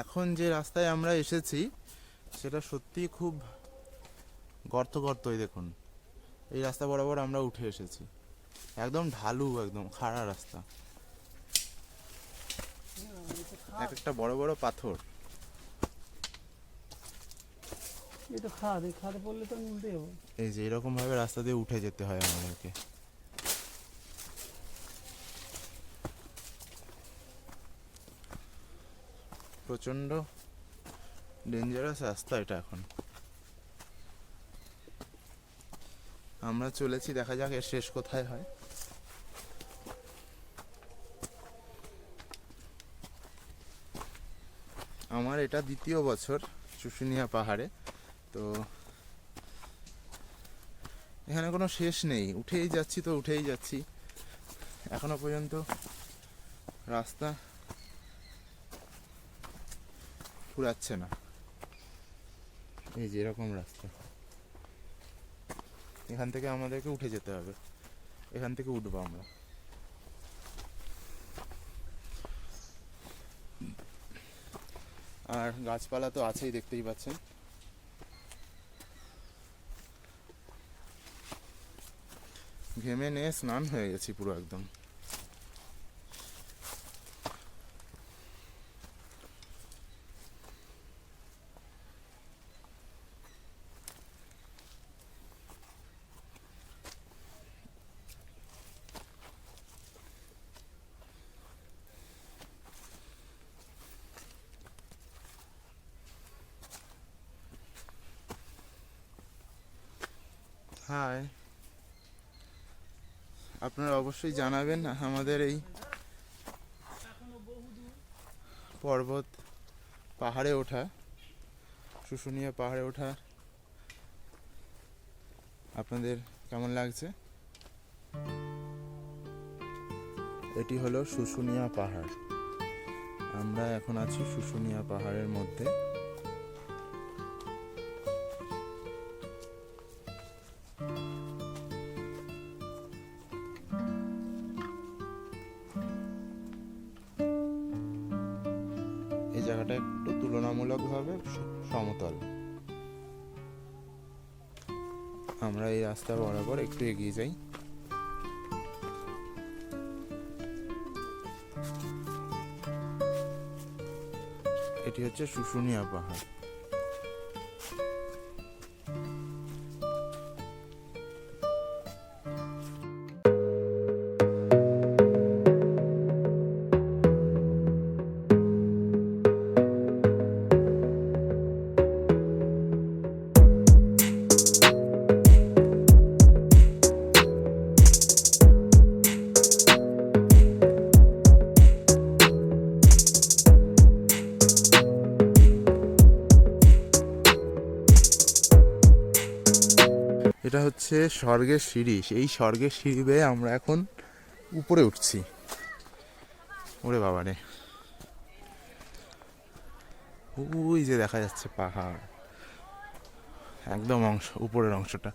এখন যে রাস্তায় আমরা এসেছি সেটা সত্যি খুব গর্ত গর্ত এই দেখুন। এই রাস্তা বরাবর আমরা উঠে এসেছি। একদম ঢালু একদম খাড়া রাস্তা। এক একটা বড় বড় পাথর। এই যে এরকম ভাবে রাস্তা দিয়ে উঠে যেতে হয় আমাদেরকে। প্রচণ্ড ডেঞ্জারাস রাস্তা এটা এখন। আমরা চলেছি, দেখা যাক এর শেষ কোথায় হয়। আমার এটা দ্বিতীয় বছর শুশুনিয়া পাহাড়ে, তো এখানে কোনো শেষ নেই। উঠেই যাচ্ছি তো, উঠেই যাচ্ছি। এখনও পর্যন্ত রাস্তা ফুরাচ্ছে না। এই যে এরকম রাস্তা। এখান থেকে আমাদেরকে উঠে যেতে হবে। এখান থেকে উঠবো আমরা। আর গাছপালা তো আছেই, দেখতেই পাচ্ছেন। ঘেমে নিয়ে স্নান হয়ে গেছি পুরো একদম। হাই আপনারা অবশ্যই জানাবেন আমাদের এই পর্বত পাহাড়ে ওঠা, শুশুনিয়া পাহাড়ে ওঠা। আপনাদের কেমন লাগছে? এটি হলো শুশুনিয়া পাহাড়। আমরা এখন আছি শুশুনিয়া পাহাড়ের মধ্যে। জায়গাটা একটু তুলনামূলকভাবে সমতল। আমরা এই রাস্তা বরাবর একটু এগিয়ে যাই। এটি হচ্ছে শুশুনিয়া পাহাড়। এটা হচ্ছে স্বর্গের সিঁড়ি। এই স্বর্গের সিঁড়ি বেয়ে আমরা এখন উপরে উঠছি। ওরে বাবারে। ওই যে দেখা যাচ্ছে পাহাড়। একদম অংশ, উপরের অংশটা।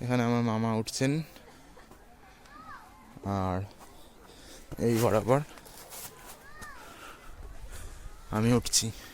এখানে আমার মামা উঠছেন। আর এই বরাবর। আমি উঠছি পৌঁছে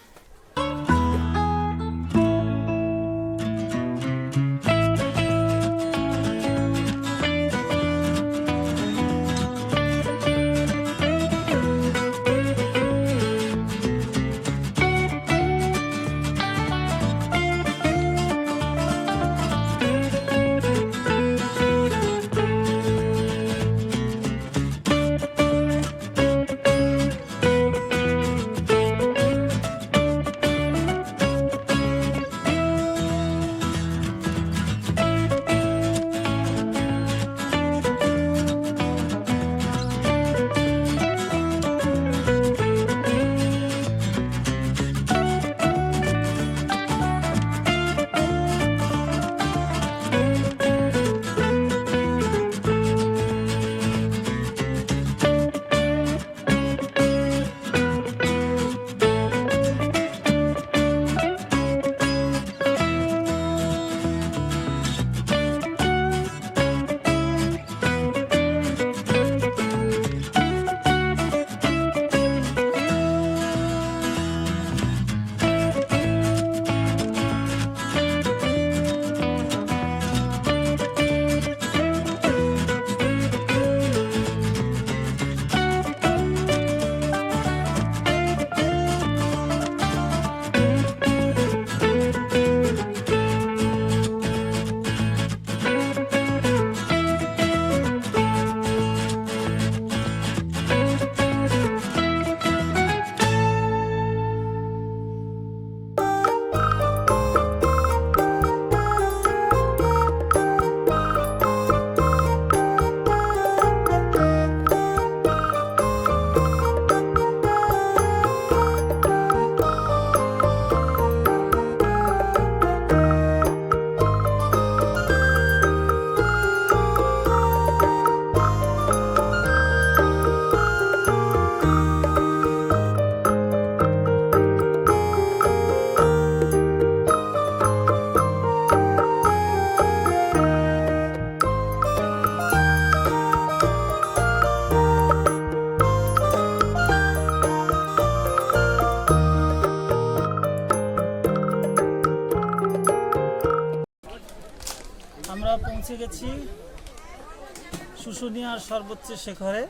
শুশুনিয়ার সর্বোচ্চ শেখরে।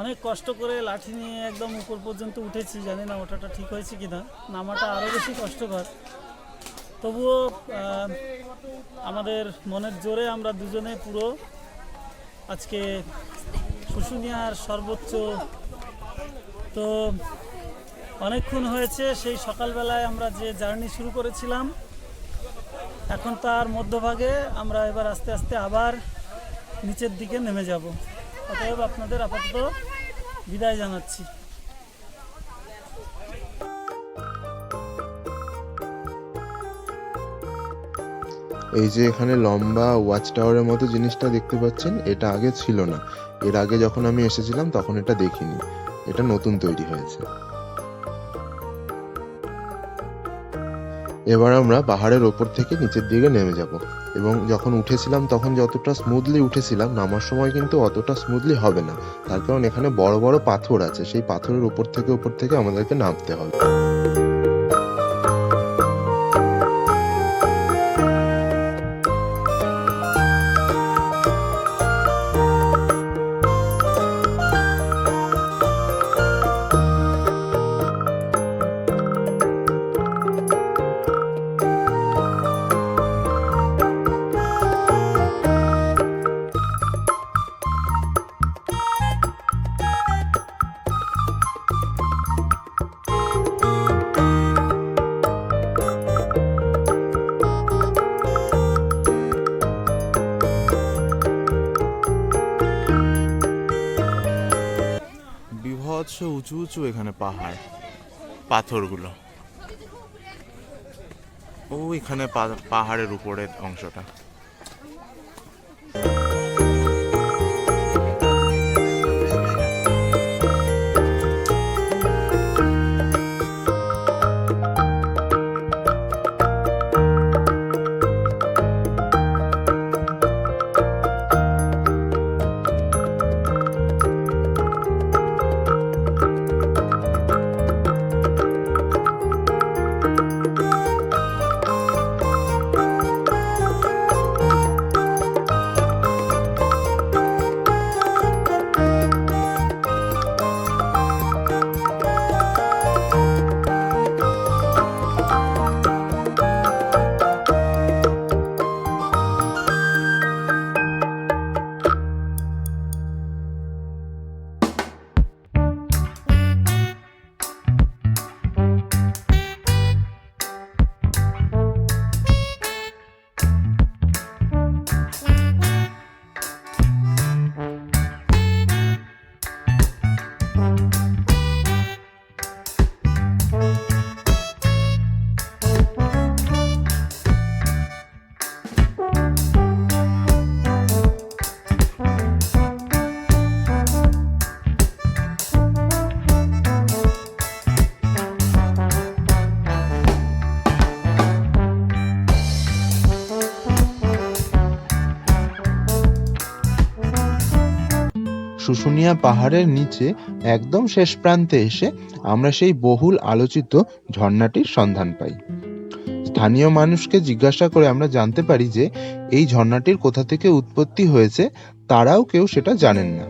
অনেক কষ্ট করে লাঠি নিয়ে একদম উপর পর্যন্ত উঠেছি, জানি না ওঠাটা ঠিক হয়েছে কি না নামাটা আরও বেশি কষ্টকর। তবুও আমাদের মনের জোরে আমরা দুজনে পুরো আজকে শুশুনিয়ার সর্বোচ্চ। তো অনেকক্ষণ হয়েছে, সেই সকালবেলায় আমরা যে জার্নি শুরু করেছিলাম, এখন তার মধ্যভাগে আমরা এবার আস্তে আস্তে আবার নিচের দিকে নেমে যাব। অতএব আপনাদের আপাতত বিদায় জানাচ্ছি। এই যে এখানে লম্বা ওয়াচ টাওয়ারের মতো জিনিসটা দেখতে পাচ্ছেন, এটা আগে ছিল না। এর আগে যখন আমি এসেছিলাম, তখন এটা দেখিনি। এটা নতুন তৈরি হয়েছে। এবার আমরা পাহাড়ের ওপর থেকে নিচের দিকে নেমে যাব। এবং যখন উঠেছিলাম তখন যতটা স্মুথলি উঠেছিলাম, নামার সময় কিন্তু অতটা স্মুথলি হবে না। তার কারণ এখানে বড় বড় পাথর আছে। সেই পাথরের ওপর থেকে ওপর থেকে আমাদেরকে নামতে হবে। উঁচু এখানে পাহাড় পাথরগুলো। ও এখানে পাহাড়ের উপরের অংশটা। শুশুনিয়া পাহাড়ের নিচে একদম শেষ প্রান্তে এসে আমরা সেই বহুল আলোচিত ঝর্ণাটির সন্ধান পাই। স্থানীয় মানুষকে জিজ্ঞাসা করে আমরা জানতে পারি যে এই ঝর্ণাটির কোথা থেকে উৎপত্তি হয়েছে, তারাও কেউ সেটা জানেন না।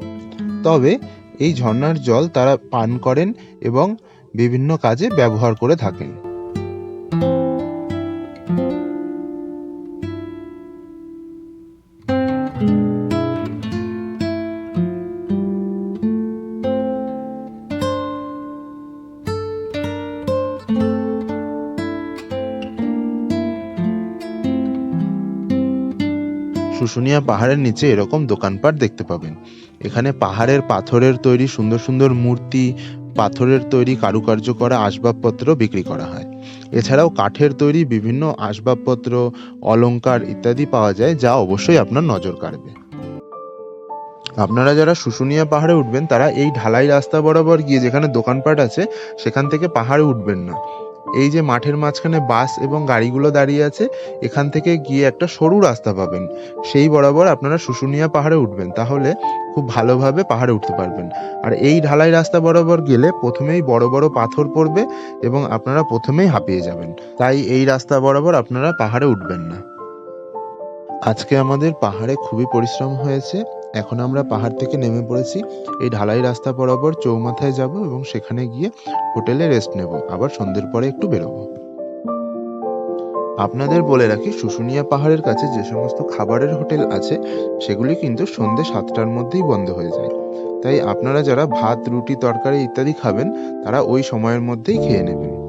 তবে এই ঝর্ণার জল তারা পান করেন এবং বিভিন্ন কাজে ব্যবহার করে থাকেন। শুশুনিয়া পাহাড়ের নিচে এরকম দোকানপাট দেখতে পাবেন। এখানে পাহাড়ের পাথরের তৈরি সুন্দর সুন্দর মূর্তি, পাথরের তৈরি কারুকার্য করা আসবাবপত্র বিক্রি করা হয়। এছাড়াও কাঠের তৈরি বিভিন্ন আসবাবপত্র, অলংকার ইত্যাদি পাওয়া যায়, যা অবশ্যই আপনার নজর কাড়বে। আপনারা যারা শুশুনিয়া পাহাড়ে উঠবেন, তারা এই ঢালাই রাস্তা বরাবর গিয়ে যেখানে দোকানপাট আছে, সেখান থেকে পাহাড়ে উঠবেন না। এই যে মাঠের মাঝখানে বাস এবং গাড়িগুলো দাঁড়িয়ে আছে, এখান থেকে গিয়ে একটা সরু রাস্তা পাবেন। সেই বরাবর আপনারা শুশুনিয়া পাহাড়ে উঠবেন, তাহলে খুব ভালোভাবে পাহাড়ে উঠতে পারবেন। আর এই ঢালাই রাস্তা বরাবর গেলে প্রথমেই বড় বড় পাথর পড়বে এবং আপনারা প্রথমেই হাঁপিয়ে যাবেন। তাই এই রাস্তা বরাবর আপনারা পাহাড়ে উঠবেন না। আজকে আমাদের পাহাড়ে খুবই পরিশ্রম হয়েছে। এখন আমরা পাহাড় থেকে নেমে পড়েছি। এই ঢালাই রাস্তা বরাবর চৌমাথায় যাব এবং সেখানে গিয়ে হোটেলে রেস্ট নেব। আবার সন্ধ্যের পরে একটু বেরোবো। আপনাদের বলে রাখি, শুশুনিয়া পাহাড়ের কাছে যে সমস্ত খাবারের হোটেল আছে, সেগুলি কিন্তু সন্ধ্যে সাতটার মধ্যেই বন্ধ হয়ে যায়। তাই আপনারা যারা ভাত, রুটি, তরকারি ইত্যাদি খাবেন, তারা ওই সময়ের মধ্যেই খেয়ে নেবেন।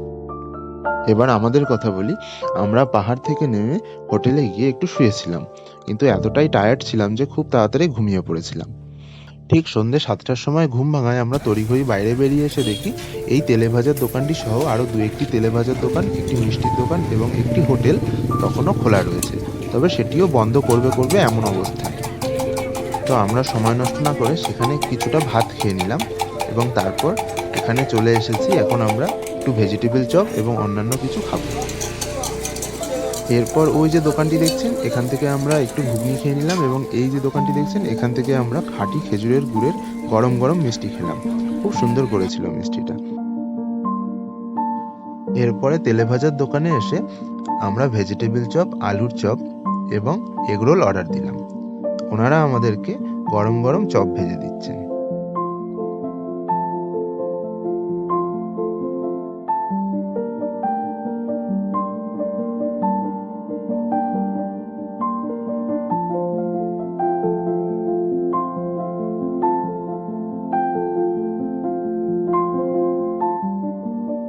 এবার আমাদের কথা বলি, আমরা পাহাড় থেকে নেমে হোটেলে গিয়ে একটু শুয়েছিলাম, কিন্তু এতটাই টায়ার্ড ছিলাম যে খুব তাড়াতাড়ি ঘুমিয়ে পড়েছিলাম। ঠিক সন্ধ্যে সাতটার সময় ঘুম ভাঙায় আমরা তড়িঘড়ি বাইরে বেরিয়ে এসে দেখি, এই তেলে ভাজার দোকানটি সহ আরও দু একটি তেলে ভাজার দোকান, একটি মিষ্টির দোকান এবং একটি হোটেল তখনও খোলা রয়েছে, তবে সেটিও বন্ধ করবে করবে এমন অবস্থায় তো আমরা সময় নষ্ট না করে সেখানে কিছুটা ভাত খেয়ে নিলাম এবং তারপর এখানে চলে এসেছি, এখন আমরা একটু ভেজিটেবল চপ এবং অন্যান্য কিছু খাব। এরপর ওই যে দোকানটি দেখছেন, এখান থেকে আমরা একটু ঘুগনি খেয়ে নিলাম এবং এই যে দোকানটি দেখছেন, এখান থেকে আমরা খাঁটি খেজুরের গুড়ের গরম গরম মিষ্টি খেলাম। খুব সুন্দর করেছিল মিষ্টিটা। এরপরে তেলে ভাজার দোকানে এসে আমরা ভেজিটেবল চপ, আলুর চপ এবং এগরোল অর্ডার দিলাম। ওনারা আমাদেরকে গরম গরম চপ ভেজে দিচ্ছেন।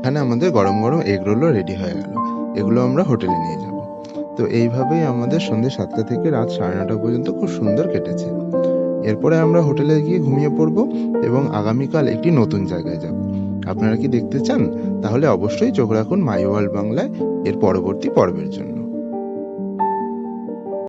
এখানে আমাদের গরম গরম এগ রোলও রেডি হয়ে গেল। এগুলো আমরা হোটেলে নিয়ে যাব। তো এইভাবেই আমাদের সন্ধ্যে সাতটা থেকে রাত সাড়ে নটা পর্যন্ত খুব সুন্দর কেটেছে। এরপরে আমরা হোটেলে গিয়ে ঘুমিয়ে পড়ব এবং আগামীকাল একটি নতুন জায়গায় যাব। আপনারা কি দেখতে চান? তাহলে অবশ্যই চোখ রাখুন মাই ওয়ার্ল্ড বাংলায় এর পরবর্তী পর্বের জন্য।